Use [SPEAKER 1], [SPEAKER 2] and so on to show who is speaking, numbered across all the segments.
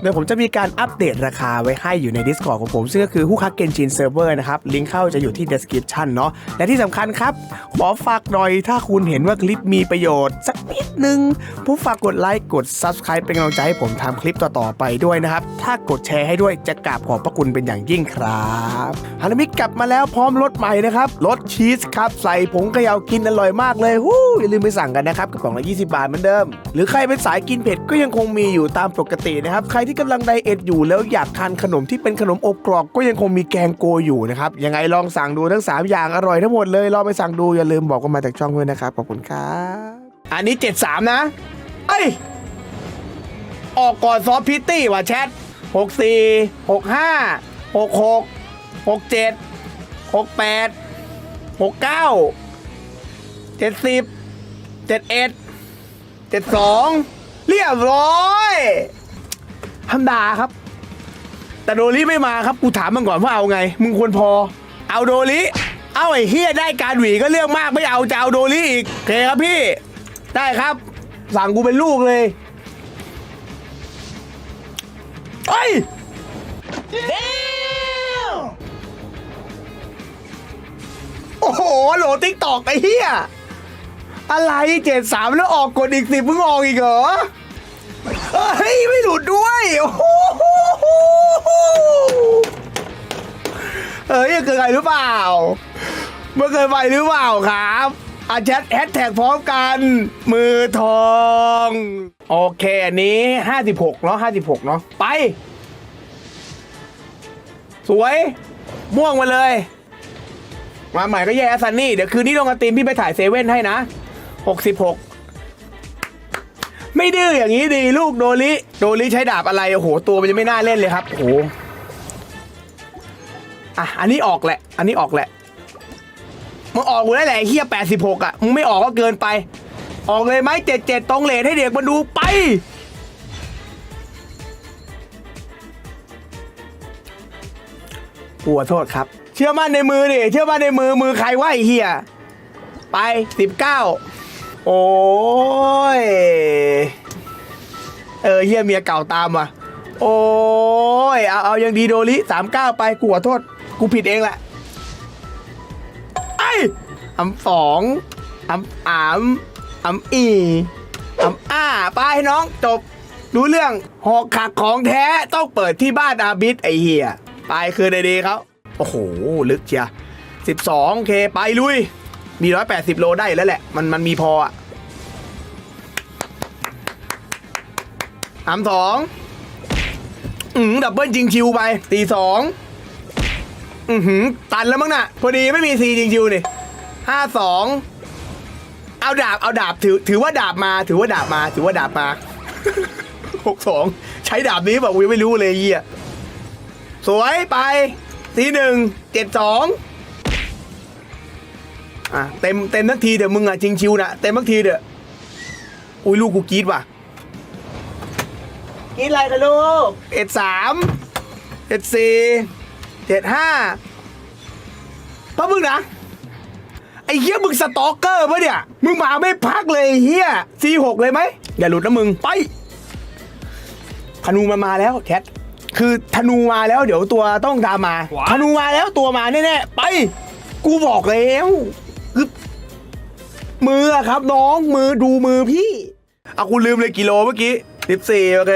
[SPEAKER 1] เดี๋ยวผมจะมีการอัปเดตราคาไว้ให้อยู่ใน Discord ของผม ซึ่งก็คือฮู้คักเกนจินเซิร์ฟเวอร์นะครับ ลิงก์เข้าจะอยู่ที่ description เนาะและที่สำคัญครับ ขอฝากหน่อยถ้าคุณเห็นว่าคลิปมีประโยชน์ สักนิดนึงผู้ฝากกดไลค์กด Subscribe เป็นกำลังใจให้ผมทำคลิปต่อๆไปด้วยนะครับ ถ้ากดแชร์ให้ด้วยจะกราบขอบพระคุณเป็นอย่างยิ่งครับฮานามิกลับมาแล้วพร้อมรสใหม่นะครับรสชีสครับใส่ผงเขยากินอร่อยมากเลยฮู้อย่าลืมไปสั่งกันนะครับกระป๋องละ20 บาทเหมือนเดิม หรือใครเป็นสายกินเผ็ดก็ยังคงมีอยู่ตามปกตินะครับใครที่กำลังไดเอทอยู่แล้วอยากทานขนมที่เป็นขนมอบกรอบก็ยังคงมีแกงโกอยู่นะครับยังไงลองสั่งดูทั้ง 3 อย่างอร่อยทั้งหมดเลยลองไปสั่งดูอย่าลืมบอกกันมาจากช่องด้วยนะครับขอบคุณครับอันนี้ 73 นะเอ้ยออกก่อนซอฟพิตตี้ว่ะแชทหกสี่หกห้าหกหกหกเจ็ดหกแปดหกเก้าเจ็ดสิบเจ็ดเอ็ดเจ็ดสองเรียบร้อย ธรรมดาครับ แต่โดลิไม่มาครับ กูถามมันก่อนว่าเอาไง มึงควรพอ เอาโดลิเอาไอ้เฮียได้การหวีก็เรื่องมากไม่เอาจะเอาโดลิอีกโอเคครับพี่ ได้ครับ สั่งกูเป็นลูกเลยเฮ้ยโอ้โหโหลติ๊กตอกไอ้เหี้ยอะไรเจ็ดสามแล้วออกกดอีกสิบมึงออกอีกเหรอ เฮ้ย ไม่หลุดด้วยโอ้โหเฮ้ยเกิดอะไรหรือเปล่า เมื่อเกิดไปหรือเปล่าครับอาแชทแฮชแท็กพร้อมกัน มือทอง โอเค อันนี้ 56 เนาะ56 เนาะไป สวย ม่วงมาเลย มาใหม่ก็แย่ซันนี่ เดี๋ยวคืนนี้ลงกระตีมพี่ไปถ่ายเซเว่นให้นะ 66 ไม่ดื้ออย่างนี้ดีลูกโดลิโดลิใช้ดาบอะไรโอ้โหตัวมันจะไม่น่าเล่นเลยครับโอ้โหอะอันนี้ออกแหละ อันนี้ออกแหละมึงออกกูได้แหละเฮีย86อะมึงไม่ออกก็เกินไป ออกเลยไหม77ตรงเลทให้เด็กมาดูไปปัวโทษครับ เชื่อมั่นในมือดิเชื่อมั่นในมือมือใครวะไอเฮียไปสิบเก้า โอ้ย เออเฮียเมียเก่าตามว่ะ โอ้ย เอาเอายังดีโดลิสามเก้าไปกูขอโทษ กูผิดเองแหละ ไอ้อำสองอำอามอำอีอำอ้าไปน้องจบ รู้เรื่องหอกขักของแท้ต้องเปิดที่บ้านอาบิดไอเฮียไปคืนดีๆเขาโอ้โห ลึกเชียสิบสองเคไปลุย มีร้อยแปดสิบโลได้แล้วแหละ มันมันมีพออะอำสองอืมดับเบิลจิงชิวไปตีสองอือหือตันแล้วมั้งน่ะ พอดีไม่มีซีจริงชิวนี่ห้าสองเอาดาบเอาดาบถือถือว่าดาบมา ถือว่าดาบมา ถือว่าดาบมาหกสองใช้ดาบนี้แบบกูยังไม่รู้เลยเฮียสวยไปทีหนึ่งเจ็ดสอง อะเต็มเต็มทักทีเดี๋ยวมึงอะจริงชิวนะเต็มทักทีเดี๋ยวอุ้ยลูกกูกรีดว่ะกรีดอะไรกันลูกเอ็ดสามเอ็ดสี่เจ็ดห้าพ่อมึงนะไอ้เหี้ยมึงสตอกเกอร์ปะเนี่ย มึงมาไม่พักเลยไอ้เหี้ยซีหกเลยไหมอย่าหลุดนะมึงไปธนูมันมาแล้วแคทคือธนูมาแล้วเดี๋ยวตัวต้องตามมา ธนูมาแล้วตัวมาแน่ๆไป กูบอกแล้วคือ มืออะครับน้องมือดูมือพี่เอากูลืมเลยกิโลเมื่อกี้สิบสี่โอเค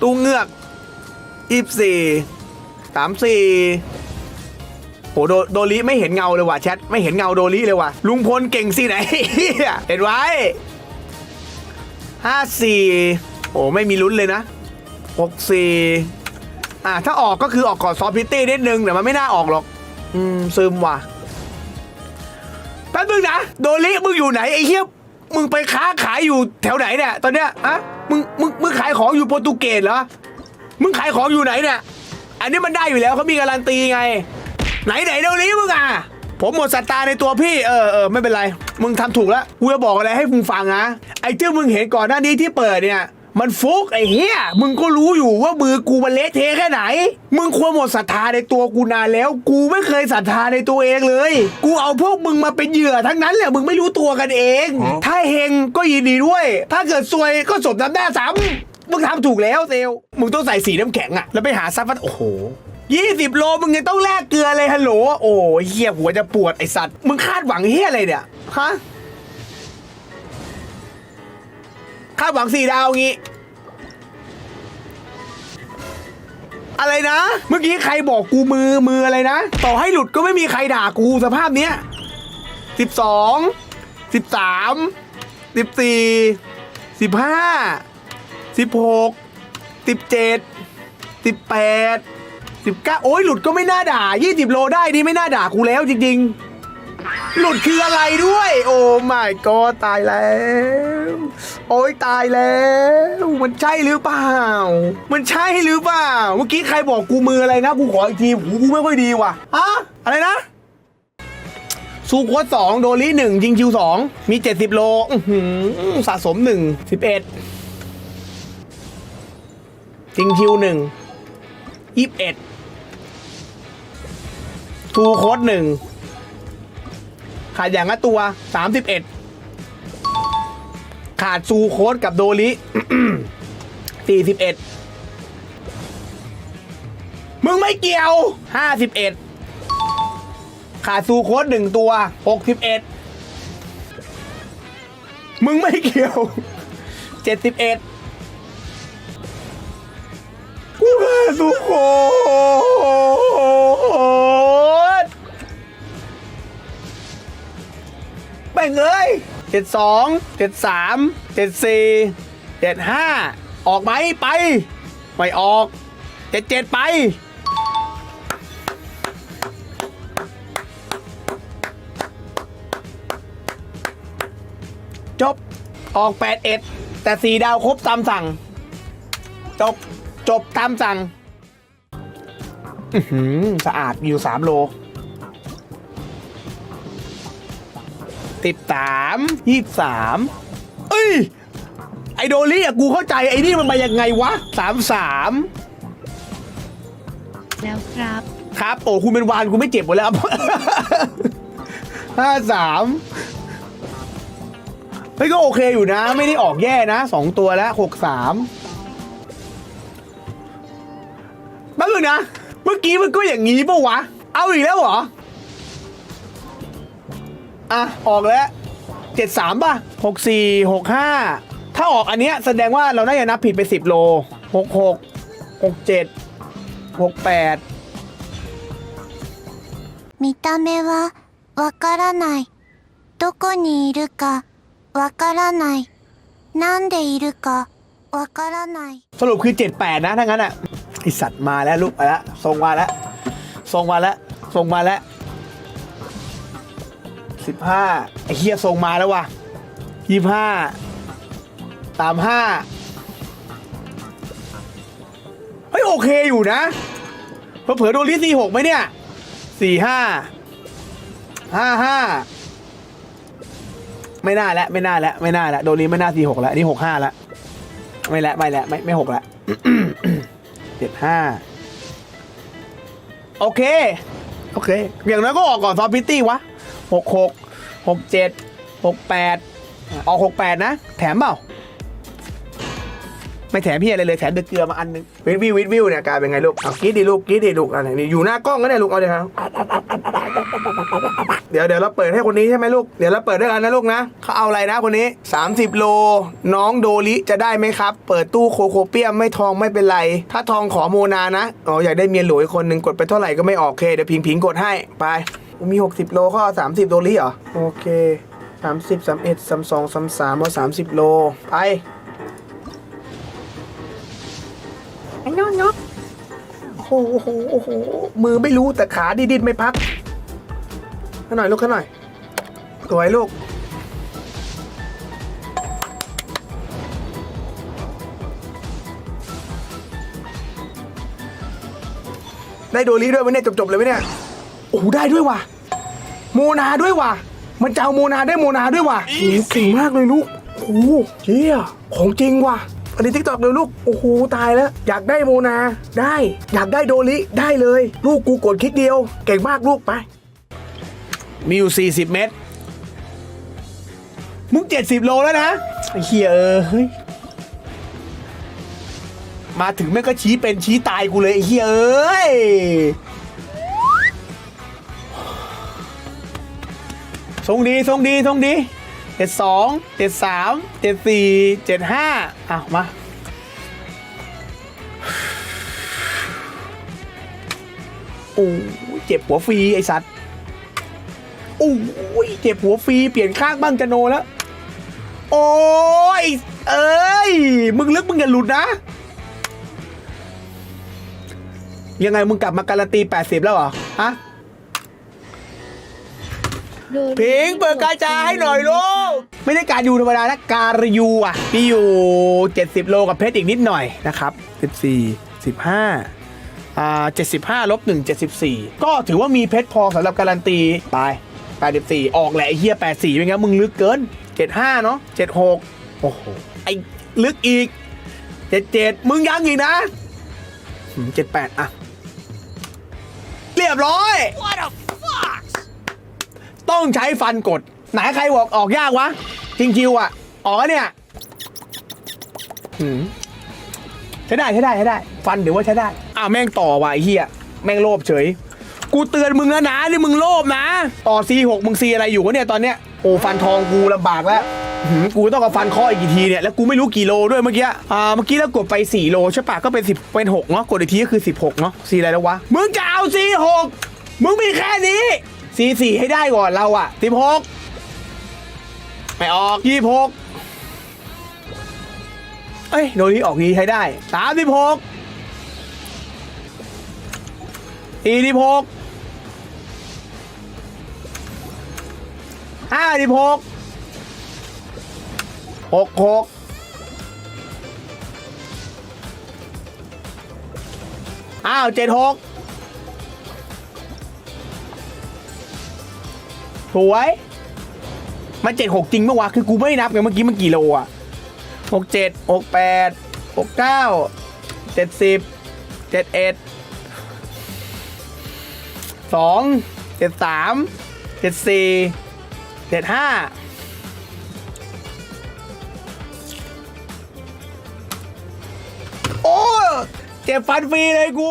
[SPEAKER 1] ตู้เงือกยี่สี่สามสี่โหโดโดลิไม่เห็นเงาเลยว่ะแชทไม่เห็นเงาโดลิเลยว่ะลุงพลเก่งสิไหน เห็นไว้ห้าสี่โอ้ไม่มีลุ้นเลยนะหกสี่อะถ้าออกก็คือออกก่อนซอฟพิตตี้นิดนึงแต่มันไม่น่าออกหรอก อืมซึมว่ะ ป๊บนึงนะโดลิมึงอยู่ไหนไอ้เหี้ยมึงไปค้าขายอยู่แถวไหนเนี่ยตอนเนี้ยอะมึงมึงมึงขายของอยู่โปรตุเกสเหรอมึงขายของอยู่ไหนเนี่ยอันนี้มันได้อยู่แล้วเขามีการันตีไง ไหนไหนเดี๋ยวนี้มึงอะผมหมดศรัทธาในตัวพี่เออเออไม่เป็นไร มึงทำถูกแล้วกูจะบอกอะไรให้มึงฟังนะไอ้ที่มึงเห็นก่อนหน้านี้ที่เปิดเนี่ย มันฟุกไอ้เหี้ยมึงก็รู้อยู่ว่ามือกูมันเละเทะแค่ไหน มึงควรหมดศรัทธาในตัวกูนานแล้ว กูไม่เคยศรัทธาในตัวเองเลย กูเอาพวกมึงมาเป็นเหยื่อทั้งนั้นแหละมึงไม่รู้ตัวกันเอง ถ้าเฮงก็ยินดีด้วย ถ้าเกิดซวยก็สมน้ำหน้าซ้ำมึงทำถูกแล้วเซลลมึงต้องใส่สีน้ำแข็งอะแล้วไปหาซับฟัดโอ้โหยี่สิบโลมึงยังต้องแลกเกลือเลยฮัลโหล โอ้ยเฮียหัวจะปวดไอสัตว์ มึงคาดหวังเฮียอะไรเนี่ย ฮะ คาดหวังสี่ดาวงี้ อะไรนะ เมื่อกี้ใครบอกกูมือมืออะไรนะ ต่อให้หลุดก็ไม่มีใครด่ากูสภาพเนี้ยสิบสองสิบสามสิบสี่สิบห้าสิบหกสิบเจ็ดสิบแปดสิบเก้าโอ้ยหลุดก็ไม่น่าด่ายี่สิบโลได้นี่ไม่น่าด่ากูแล้วจริง ๆ หลุดคืออะไรด้วย โอ้ my god ตายแล้ว โอ้ยตายแล้ว มันใช่หรือเปล่า มันใช่หรือเปล่า เมื่อกี้ใครบอกกูมืออะไรนะ กูขออีกทีหูกูไม่ค่อยดีว่ะฮะอะไรนะสูโควสองโดลิหนึ่งยิงคิวสองมีเจ็ดสิบโลสะสมหนึ่งสิบเอ็ดยิงคิวหนึ่งยี่สิบเอ็ดทูโคดหนึ่ง ขาดอย่างละตัวสามสิบเอ็ดขาดซูโคดกับโดลิสี่สิบเอ็ดมึงไม่เกี่ยวห้าสิบเอ็ดขาดซูโค้ดหนึ่งตัว 61 มึงไม่เกี่ยว 71กูขาดซูโค้ด ย72 73 74 75ออกไหมไป ไม่ออก77ไปจบออก8 1แต่4ดาวครบตามสั่ง จบจบตามสั่งอือหือสะอาดอยู่ 3 โล ติดสามยี่สามเอ้ย ไอโดลี่อะกูเข้าใจไอ้นี่มันมายังไงวะสามสาม
[SPEAKER 2] แล้วครับ
[SPEAKER 1] ครับ โอ้คุณเป็นวานคุณไม่เจ็บหมดแล้วห้าสามเฮ้ยก็โอเคอยู่นะ ไม่ได้ออกแย่นะสองตัวแล้วหกสามแป๊บนึงนะ เมื่อกี้มันก็อย่างนี้ปะวะ เอาอีกแล้วเหรอ อ่ะ ออกแล้วเจ็ดสามป่ะหกสี่หกห้าถ้าออกอันเนี้ยแสดงว่าเราน่าจะนับผิดไปสิบโลหกหกหกเจ็ดหกแปด
[SPEAKER 3] 見た目はわからない。どこにいるかわからない。なんでいるかわからない。
[SPEAKER 1] สรุปคือเจ็ดแปดนะถ้างั้นอ่ะไอสัตว์มาแล้วลูกมาแล้วส่งมาแล้วส่งมาแล้วส่งมาแล้ว สิบห้าไอเฮียส่งมาแล้ววะยี่ห้าตามห้าเฮ้ยโอเคอยู่นะเผื่อโดนลิสี่หกไหมเนี่ยสี่ห้าห้าห้าไม่น่าแล้วไม่น่าแล้วไม่น่าแล้วโดนลิไม่น่าสี่หกแล้วอันนี่หกห้าแล้วไม่แล้วไม่แล้วไม่ไม่หกแล้วเจ็ดห้าโอเค โอเค อย่างน้อยก็ออกก่อนซอฟพิตตี้วะ หกหกหกเจ็ดหกแปดออกหกแปดนะ แถมเปล่า ไม่แถมพี่อะไรเลยแถมเดือเกลือมาอันนึงวิดวิววิดวิวเนี่ยกลายเป็นไงลูกเอากรีดดิลูกกรีดดิลูกอะไรนี่อยู่หน้ากล้องก็ได้ลูกเอาเลยครับเดี๋ยวเดี๋ยวเราเปิดให้คนนี้ใช่ไหมลูก เดี๋ยวเราเปิดด้วยกันนะลูกนะเขาเอาอะไรนะคนนี้ 30 โล น้องโดลิจะได้ไหมครับ เปิดตู้โคโคเปียมไม่ทองไม่เป็นไร ถ้าทองขอโมนานะ อ๋ออยากได้เมียหลวยคนหนึ่งกดไปเท่าไหร่ก็ไม่ออกโอเคเดี๋ยวพิงพิงกดให้ไป มี 60 โลก็เอา30 โดลิเหรอ โอเค 30 31 32 33เอา30 โล ไป ไอ้น้องเนาะโอ้โหโอ้โหโอ้โหมือไม่รู้แต่ขาดิดินไม่พักขึ้นหน่อยลูกขึ้นหน่อย สวยลูกได้โดลีด้วยวะเนี่ยจบๆเลยไหมเนี่ย โอ้โหได้ด้วยว่ะ โมนาด้วยว่ะ มันจะเอาโมนาได้โมนาด้วยว่ะโอ้โหเก่งมากเลยลูกโอ้โหเชี่ยของจริงว่ะอันนี้ทิกตอกเลยลูก โอ้โห ตายแล้ว อยากได้โมนา ได้ อยากได้โดริ ได้เลย ลูกกูกดคลิกเดียว เก่งมากลูกไป มีอยู่ 40 เมตร มึง 70 โลแล้วนะไอ้เฮียเออเฮ้ย มาถึงแม่งก็ชี้เป็นชี้ตายกูเลยไอ้เฮียเอ้ย ทรงดีทรงดีทรงดีเจ็ดสองเจ็ดสามเจ็ดสี่เจ็ดห้าอะมาโอ้ยเจ็บหัวฟรีไอสัตว์โอ้ยเจ็บหัวฟรีเปลี่ยนข้างบ้างจะโนแล้ว โอ้ย เอ้ย มึงลึกมึงอย่าหลุดนะ ยังไงมึงกลับมาการันตี 80 แล้วเหรอ ฮะ พิงเปิดกาจาให้หน่อยลูกไม่ได้การยูธรรมดานะการยูอะมีอยู่ 70 โลกับเพชรอีกนิดหน่อยนะครับ 14 15อ่า75ลบ1 74 ก็ถือว่ามีเพชรพอสำหรับการันตีไป84 ออกแหละไอ้เฮีย84เป็นไงมึงลึกเกิน 75 เนาะ76 โอ้โห ไอ้ลึกอีก 77 มึงยังอีกนะอืม78 อะ เรียบร้อย ต้องใช้ฟันกด ไหนใครบอกออกยากวะ จริงจิวอะ ออกแล้วเนี่ยใช้ได้ใช้ได้ใช้ได้ ฟันเดี๋ยวว่าใช้ได้ อ้าวแม่งต่อว่ะไอ้เหี้ยแม่งโลภเฉย กูเตือนมึงแล้วนะนี่มึงโลภนะ ต่อ C6 มึง C อะไรอยู่วะเนี่ยตอนเนี้ยโอ้ฟันทองกูลำบากแล้วกูต้องเอาฟันข้ออีกกี่ทีเนี่ยแล้วกูไม่รู้กี่โลด้วยเมื่อกี้อ่าเมื่อกี้แล้วกดไป 4 โลใช่ปะก็เป็น 10 เป็น 6 เนาะกดอีกทีก็คือ 16 เนาะ C อะไรแล้ววะ มึงจะเอา C6 มึงมีแค่นี้ C4 ให้ได้ก่อนเราอะ16ไม่ออก26เอ้ยโดนี้ออกนี้ใช้ได้36 46ห้าสิบหกหกหกอ้าวเจ็ดหก สวยมันเจ็ดหกจริงเมื่อวะคือกูไม่ได้นับไงเมื่อกี้มันกี่โลอะหกเจ็ดหกแปดหกเก้าเจ็ดสิบเจ็ดเอ็ดสองเจ็ดสามเจ็ดสี่เจ็ดห้าโอ้เจ็บฟันฟรีเลยกู